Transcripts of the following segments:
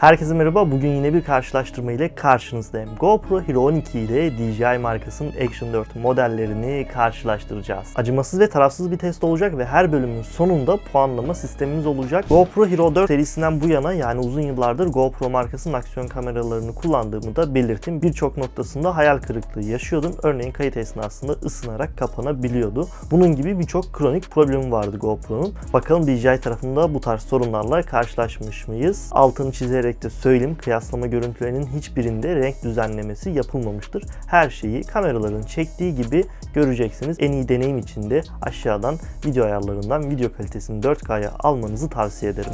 Herkese merhaba. Bugün yine bir karşılaştırma ile karşınızdayım. GoPro Hero 12 ile DJI markasının Action 4 modellerini karşılaştıracağız. Acımasız ve tarafsız bir test olacak ve her bölümün sonunda puanlama sistemimiz olacak. GoPro Hero 4 serisinden bu yana yani uzun yıllardır GoPro markasının aksiyon kameralarını kullandığımı da belirttim. Birçok noktasında hayal kırıklığı yaşıyordum. Örneğin kayıt esnasında ısınarak kapanabiliyordu. Bunun gibi birçok kronik problemi vardı GoPro'nun. Bakalım DJI tarafında bu tarz sorunlarla karşılaşmış mıyız? Altını çizerek de söyleyeyim kıyaslama görüntülerinin hiçbirinde renk düzenlemesi yapılmamıştır. Her şeyi kameraların çektiği gibi göreceksiniz. En iyi deneyim için de aşağıdan video ayarlarından video kalitesini 4K'ya almanızı tavsiye ederim.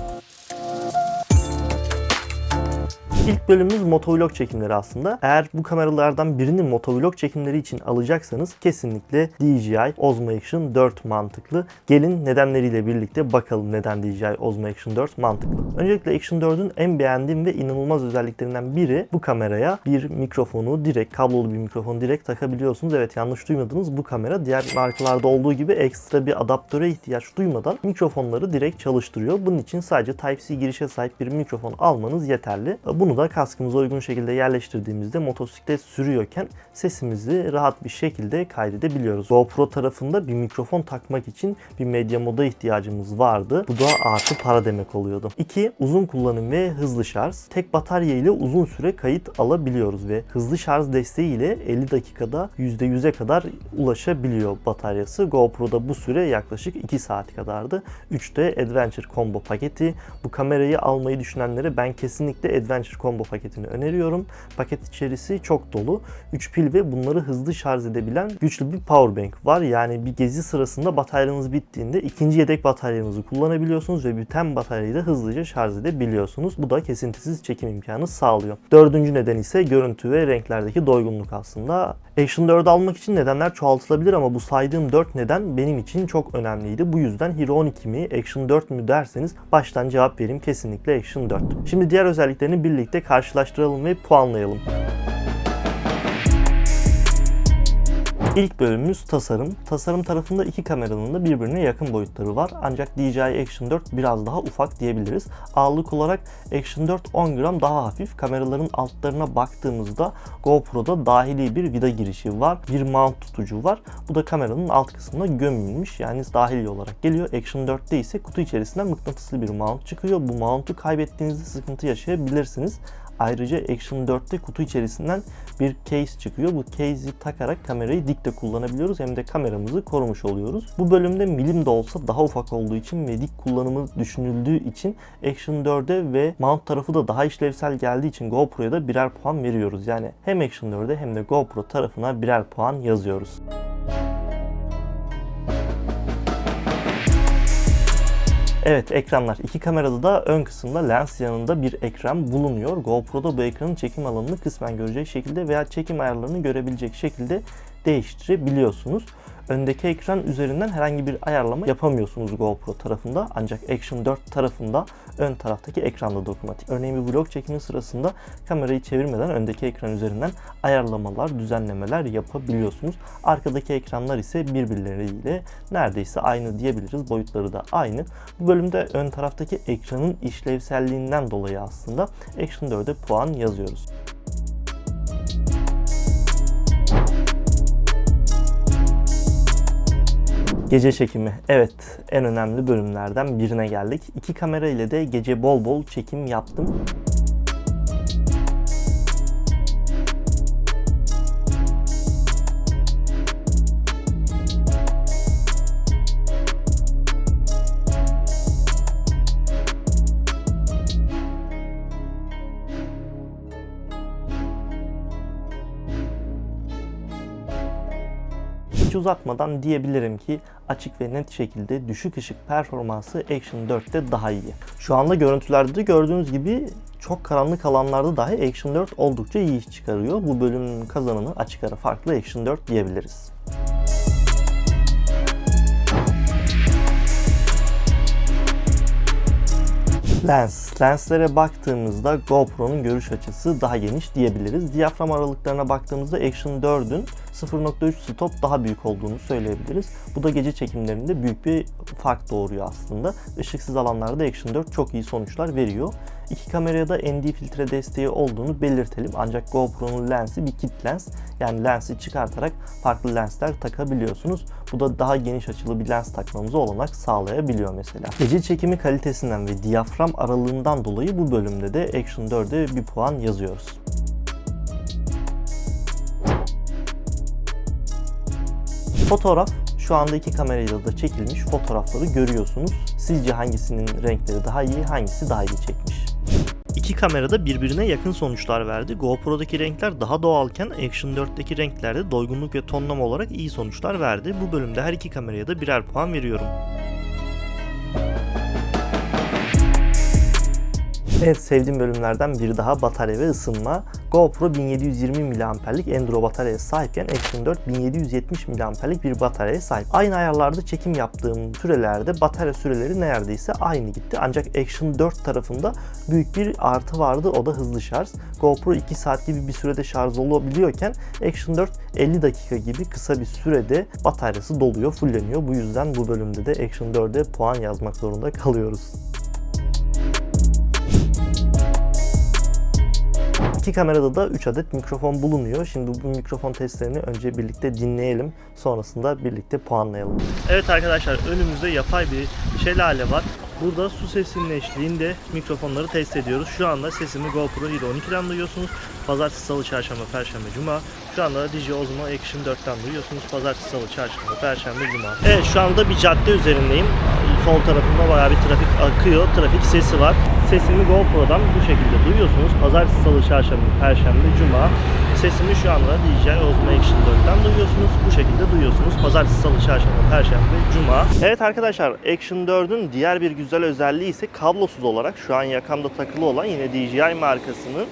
İlk bölümümüz motovlog çekimleri aslında. Eğer bu kameralardan birini motovlog çekimleri için alacaksanız kesinlikle DJI Osmo Action 4 mantıklı. Gelin nedenleriyle birlikte bakalım neden DJI Osmo Action 4 mantıklı. Öncelikle Action 4'ün en beğendiğim ve inanılmaz özelliklerinden biri bu kameraya bir mikrofonu direkt, kablolu bir mikrofonu direkt takabiliyorsunuz. Evet yanlış duymadınız bu kamera diğer markalarda olduğu gibi ekstra bir adaptöre ihtiyaç duymadan mikrofonları direkt çalıştırıyor. Bunun için sadece Type-C girişe sahip bir mikrofon almanız yeterli. Bunu da kaskımıza uygun şekilde yerleştirdiğimizde motosiklet sürüyorken sesimizi rahat bir şekilde kaydedebiliyoruz. GoPro tarafında bir mikrofon takmak için bir medya moda ihtiyacımız vardı. Bu da artı para demek oluyordu. 2. Uzun kullanım ve hızlı şarj. Tek batarya ile uzun süre kayıt alabiliyoruz ve hızlı şarj desteği ile 50 dakikada %100'e kadar ulaşabiliyor bataryası. GoPro'da bu süre yaklaşık 2 saat kadardı. 3'te Adventure Combo paketi. Bu kamerayı almayı düşünenlere ben kesinlikle Adventure Combo paketini öneriyorum. Paket içerisi çok dolu. 3 pil ve bunları hızlı şarj edebilen güçlü bir power bank var. Yani bir gezi sırasında bataryanız bittiğinde ikinci yedek bataryanızı kullanabiliyorsunuz ve biten bataryayı da hızlıca şarj edebiliyorsunuz. Bu da kesintisiz çekim imkanı sağlıyor. Dördüncü neden ise görüntü ve renklerdeki doygunluk aslında. Action 4 almak için nedenler çoğaltılabilir ama bu saydığım 4 neden benim için çok önemliydi. Bu yüzden Hero 12 mi, Action 4 mü derseniz baştan cevap vereyim kesinlikle Action 4. Şimdi diğer özelliklerini birlikte karşılaştıralım ve puanlayalım. İlk bölümümüz tasarım. Tasarım tarafında iki kameranın da birbirine yakın boyutları var. Ancak DJI Action 4 biraz daha ufak diyebiliriz. Ağırlık olarak Action 4 10 gram daha hafif. Kameraların altlarına baktığımızda GoPro'da dahili bir vida girişi var. Bir mount tutucu var. Bu da kameranın alt kısmına gömülmüş. Yani dahili olarak geliyor. Action 4'te ise kutu içerisinden mıknatıslı bir mount çıkıyor. Bu mount'u kaybettiğinizde sıkıntı yaşayabilirsiniz. Ayrıca Action 4'te kutu içerisinden bir case çıkıyor. Bu case'i takarak kamerayı dik de kullanabiliyoruz hem de kameramızı korumuş oluyoruz. Bu bölümde milim de olsa daha ufak olduğu için ve dik kullanımı düşünüldüğü için Action 4'e ve mount tarafı da daha işlevsel geldiği için GoPro'ya da birer puan veriyoruz. Yani hem Action 4'e hem de GoPro tarafına birer puan yazıyoruz. Evet ekranlar. İki kamerada da ön kısımda lens yanında bir ekran bulunuyor. GoPro'da bu ekranın çekim alanını kısmen görecek şekilde veya çekim ayarlarını görebilecek şekilde değiştirebiliyorsunuz. Öndeki ekran üzerinden herhangi bir ayarlama yapamıyorsunuz GoPro tarafında. Ancak Action 4 tarafında ön taraftaki ekranda dokunmatik. Örneğin bir vlog çekimi sırasında kamerayı çevirmeden öndeki ekran üzerinden ayarlamalar, düzenlemeler yapabiliyorsunuz. Arkadaki ekranlar ise birbirleriyle neredeyse aynı diyebiliriz. Boyutları da aynı. Bu bölümde ön taraftaki ekranın işlevselliğinden dolayı aslında Action 4'e puan yazıyoruz. Gece çekimi. Evet, en önemli bölümlerden birine geldik. İki kamera ile de gece bol bol çekim yaptım. Hiç uzatmadan diyebilirim ki açık ve net şekilde düşük ışık performansı Action 4'te daha iyi. Şu anda görüntülerde de gördüğünüz gibi çok karanlık alanlarda dahi Action 4 oldukça iyi iş çıkarıyor. Bu bölümün kazananı açık ara farklı Action 4 diyebiliriz. Lens. Lenslere baktığımızda GoPro'nun görüş açısı daha geniş diyebiliriz. Diyafram aralıklarına baktığımızda Action 4'ün 0.3 stop daha büyük olduğunu söyleyebiliriz. Bu da gece çekimlerinde büyük bir fark doğuruyor aslında. Işıksız alanlarda Action 4 çok iyi sonuçlar veriyor. İki kameraya da ND filtre desteği olduğunu belirtelim. Ancak GoPro'nun lensi bir kit lens. Yani lensi çıkartarak farklı lensler takabiliyorsunuz. Bu da daha geniş açılı bir lens takmamıza olanak sağlayabiliyor mesela. Gece çekimi kalitesinden ve diyafram aralığından dolayı bu bölümde de Action 4'e bir puan yazıyoruz. Fotoğraf şu anda iki kamerayla da çekilmiş fotoğrafları görüyorsunuz. Sizce hangisinin renkleri daha iyi, hangisi daha iyi çekmiş? İki kamerada birbirine yakın sonuçlar verdi. GoPro'daki renkler daha doğalken Action 4'teki renklerde doygunluk ve tonlama olarak iyi sonuçlar verdi. Bu bölümde her iki kameraya da birer puan veriyorum. Evet sevdiğim bölümlerden biri daha batarya ve ısınma. GoPro 1720 mAh'lik Enduro bataryaya sahipken Action 4 1770 mAh'lik bir bataryaya sahip. Aynı ayarlarda çekim yaptığım sürelerde batarya süreleri neredeyse aynı gitti. Ancak Action 4 tarafında büyük bir artı vardı o da hızlı şarj. GoPro 2 saat gibi bir sürede şarj olabiliyorken Action 4 50 dakika gibi kısa bir sürede bataryası doluyor, fulleniyor. Bu yüzden bu bölümde de Action 4'e puan yazmak zorunda kalıyoruz. İki kamerada da 3 adet mikrofon bulunuyor. Şimdi bu mikrofon testlerini önce birlikte dinleyelim. Sonrasında birlikte puanlayalım. Evet arkadaşlar önümüzde yapay bir şelale var. Burada su sesinin eşliğinde mikrofonları test ediyoruz. Şu anda sesimi GoPro Hero 12'den duyuyorsunuz. Pazartesi, Salı, Çarşamba, Perşembe, Cuma. Şu anda DJ Osmo Action 4'ten duyuyorsunuz. Pazartesi, Salı, Çarşamba, Perşembe, Cuma. Evet şu anda bir cadde üzerindeyim. Sol tarafında bayağı bir trafik akıyor. Trafik sesi var. Sesimi GoPro'dan bu şekilde duyuyorsunuz. Pazartesi, Salı, Çarşamba, Perşembe, Cuma. Sesimi şu anda DJ Osmo Action 4'ten duyuyorsunuz. Bu şekilde duyuyorsunuz. Pazartesi, Salı, Çarşamba, Perşembe, Cuma. Evet arkadaşlar Action 4'ün diğer bir güzel özelliği ise kablosuz olarak şu an yakamda takılı olan yine DJI markasının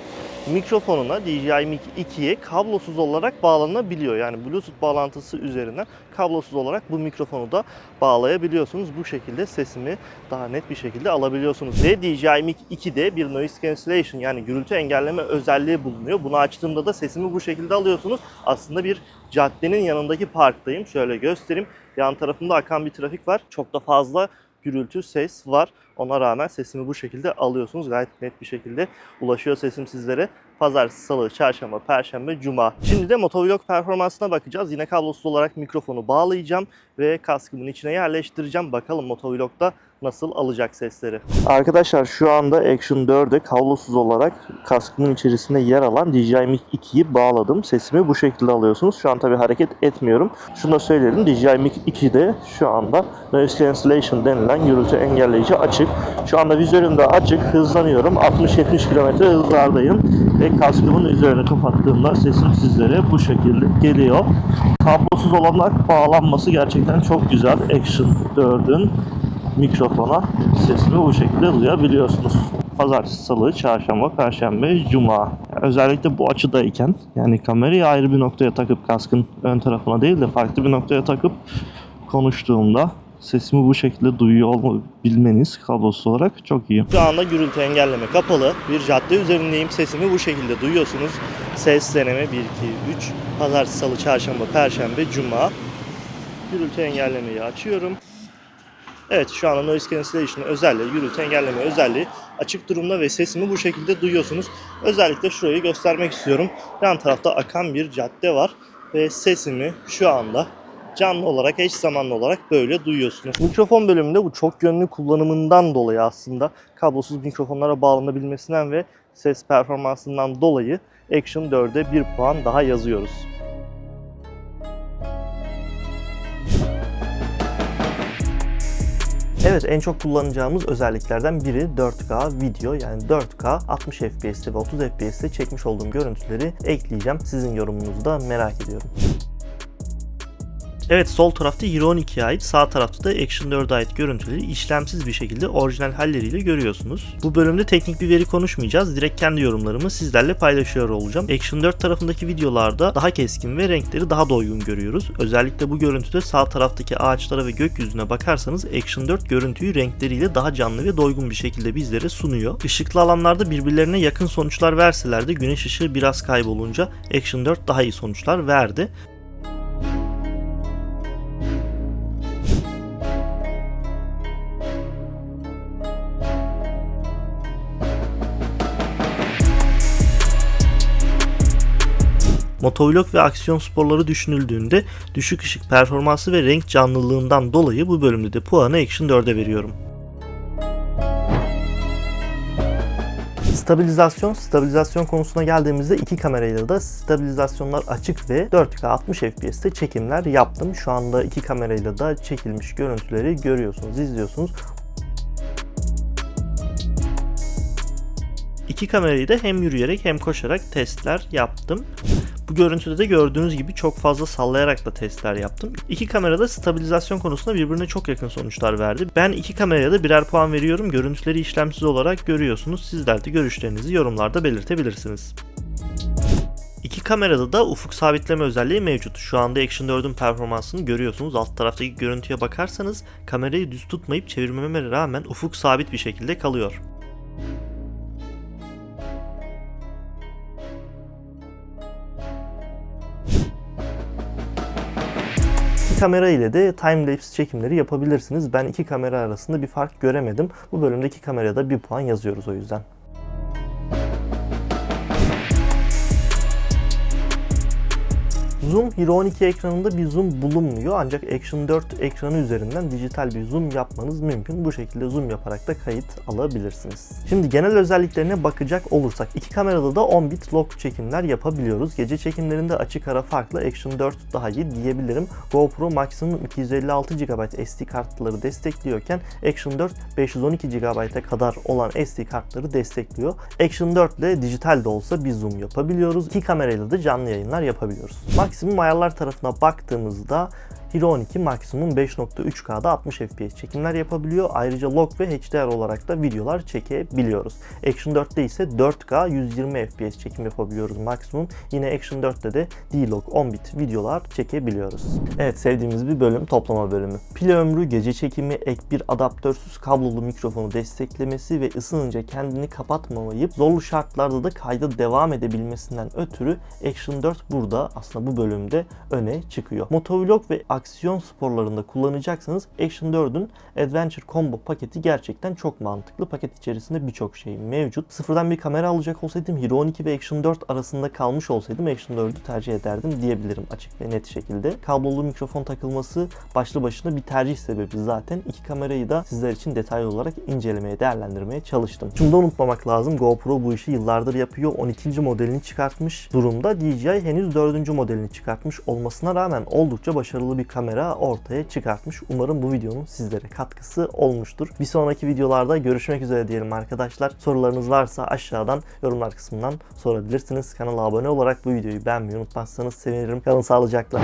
mikrofonuna DJI Mic 2'ye kablosuz olarak bağlanabiliyor. Yani Bluetooth bağlantısı üzerinden kablosuz olarak bu mikrofonu da bağlayabiliyorsunuz. Bu şekilde sesimi daha net bir şekilde alabiliyorsunuz. Ve DJI Mic 2'de bir noise cancellation yani gürültü engelleme özelliği bulunuyor. Bunu açtığımda da sesimi bu şekilde alıyorsunuz. Aslında bir caddenin yanındaki parktayım. Şöyle göstereyim. Yan tarafımda akan bir trafik var. Çok da fazla gürültü, ses var. Ona rağmen sesimi bu şekilde alıyorsunuz. Gayet net bir şekilde ulaşıyor sesim sizlere. Pazartesi, Salı, Çarşamba, Perşembe, Cuma. Şimdi de motovlog performansına bakacağız. Yine kablosuz olarak mikrofonu bağlayacağım ve kaskımın içine yerleştireceğim. Bakalım motovlogda nasıl alacak sesleri. Arkadaşlar şu anda Action 4'e kablosuz olarak kaskımın içerisinde yer alan DJI Mic 2'yi bağladım. Sesimi bu şekilde alıyorsunuz. Şu an tabi hareket etmiyorum. Şunu da söyleyelim. DJI Mic 2'de şu anda Noise Cancellation denilen gürültü engelleyici açık. Şu anda vizörüm de açık. Hızlanıyorum. 60-70 km hızlardayım. Ve kaskımın üzerine kapattığımda sesim sizlere bu şekilde geliyor. Kablosuz olarak bağlanması gerçekten çok güzel. Action 4'ün mikrofona sesimi bu şekilde duyabiliyorsunuz. Pazartesi, salı, çarşamba, perşembe, cuma. Özellikle bu açıdayken yani kamerayı ayrı bir noktaya takıp kaskın ön tarafına değil de farklı bir noktaya takıp konuştuğumda sesimi bu şekilde duyuyor olabilmeniz kablosuz olarak çok iyi. Şu anda gürültü engelleme kapalı. Bir cadde üzerindeyim. Sesimi bu şekilde duyuyorsunuz. Ses deneme 1, 2, 3. Pazartesi, salı, çarşamba, perşembe, cuma. Gürültü engellemeyi açıyorum. Evet şu anda noise cancellation özelliği, gürültü engelleme özelliği açık durumda ve sesimi bu şekilde duyuyorsunuz. Özellikle şurayı göstermek istiyorum. Yan tarafta akan bir cadde var ve sesimi şu anda canlı olarak, eş zamanlı olarak böyle duyuyorsunuz. Mikrofon bölümünde bu çok yönlü kullanımından dolayı aslında kablosuz mikrofonlara bağlanabilmesinden ve ses performansından dolayı Action 4'e 1 puan daha yazıyoruz. Evet en çok kullanacağımız özelliklerden biri 4K video yani 4K 60 FPS'te ve 30 FPS'te çekmiş olduğum görüntüleri ekleyeceğim. Sizin yorumunuzu da merak ediyorum. Evet sol tarafta Hero 12'ye ait, sağ tarafta da Action 4'e ait görüntüleri işlemsiz bir şekilde orijinal halleriyle görüyorsunuz. Bu bölümde teknik bir veri konuşmayacağız. Direkt kendi yorumlarımı sizlerle paylaşıyor olacağım. Action 4 tarafındaki videolarda daha keskin ve renkleri daha doygun görüyoruz. Özellikle bu görüntüde sağ taraftaki ağaçlara ve gökyüzüne bakarsanız Action 4 görüntüyü renkleriyle daha canlı ve doygun bir şekilde bizlere sunuyor. Işıklı alanlarda birbirlerine yakın sonuçlar verseler de güneş ışığı biraz kaybolunca Action 4 daha iyi sonuçlar verdi. Motovlog ve aksiyon sporları düşünüldüğünde düşük ışık performansı ve renk canlılığından dolayı bu bölümde de puanı Action 4'e veriyorum. Stabilizasyon, stabilizasyon konusuna geldiğimizde iki kamerayla da stabilizasyonlar açık ve 4K 60 FPS'te çekimler yaptım. Şu anda iki kamerayla da çekilmiş görüntüleri görüyorsunuz, izliyorsunuz. İki kamerayı da hem yürüyerek hem koşarak testler yaptım. Bu görüntüde de gördüğünüz gibi çok fazla sallayarak da testler yaptım. İki kamerada stabilizasyon konusunda birbirine çok yakın sonuçlar verdi. Ben iki kameraya da birer puan veriyorum. Görüntüleri işlemsiz olarak görüyorsunuz. Sizler de görüşlerinizi yorumlarda belirtebilirsiniz. İki kamerada da ufuk sabitleme özelliği mevcut. Şu anda Action 4'ün performansını görüyorsunuz. Alt taraftaki görüntüye bakarsanız kamerayı düz tutmayıp çevirmeme rağmen ufuk sabit bir şekilde kalıyor. Kamera ile de timelapse çekimleri yapabilirsiniz. Ben iki kamera arasında bir fark göremedim. Bu bölümde iki kameraya da bir puan yazıyoruz o yüzden. Zoom Hero 12 ekranında bir zoom bulunmuyor ancak Action 4 ekranı üzerinden dijital bir zoom yapmanız mümkün. Bu şekilde zoom yaparak da kayıt alabilirsiniz. Şimdi genel özelliklerine bakacak olursak iki kamerada da 10 bit log çekimler yapabiliyoruz. Gece çekimlerinde açık ara farklı Action 4 daha iyi diyebilirim. GoPro maksimum 256 GB SD kartları destekliyorken Action 4 512 GB'a kadar olan SD kartları destekliyor. Action 4 ile dijital de olsa bir zoom yapabiliyoruz. İki kamerayla da canlı yayınlar yapabiliyoruz. Maksimum ayarlar tarafına baktığımızda Hero 12 maksimum 5.3K'da 60 FPS çekimler yapabiliyor. Ayrıca log ve HDR olarak da videolar çekebiliyoruz. Action 4'te ise 4K 120 FPS çekim yapabiliyoruz maksimum. Yine Action 4'te de D-Log 10 bit videolar çekebiliyoruz. Evet sevdiğimiz bir bölüm toplama bölümü. Pil ömrü, gece çekimi, ek bir adaptörsüz kablolu mikrofonu desteklemesi ve ısınınca kendini kapatmamayıp zorlu şartlarda da kayda devam edebilmesinden ötürü Action 4 burada aslında bu bölümde öne çıkıyor. Motovlog ve aksiyon sporlarında kullanacaksanız Action 4'ün Adventure Combo paketi gerçekten çok mantıklı. Paket içerisinde birçok şey mevcut. Sıfırdan bir kamera alacak olsaydım Hero 12 ve Action 4 arasında kalmış olsaydım Action 4'ü tercih ederdim diyebilirim açık ve net şekilde. Kablolu mikrofon takılması başlı başına bir tercih sebebi zaten. İki kamerayı da sizler için detaylı olarak incelemeye, değerlendirmeye çalıştım. Şunu da unutmamak lazım. GoPro bu işi yıllardır yapıyor. 12. modelini çıkartmış durumda. DJI henüz 4. modelini çıkartmış olmasına rağmen oldukça başarılı bir kamera ortaya çıkartmış. Umarım bu videonun sizlere katkısı olmuştur. Bir sonraki videolarda görüşmek üzere diyelim arkadaşlar. Sorularınız varsa aşağıdan yorumlar kısmından sorabilirsiniz. Kanala abone olarak bu videoyu beğenmeyi unutmazsanız sevinirim. Kalın sağlıcakla.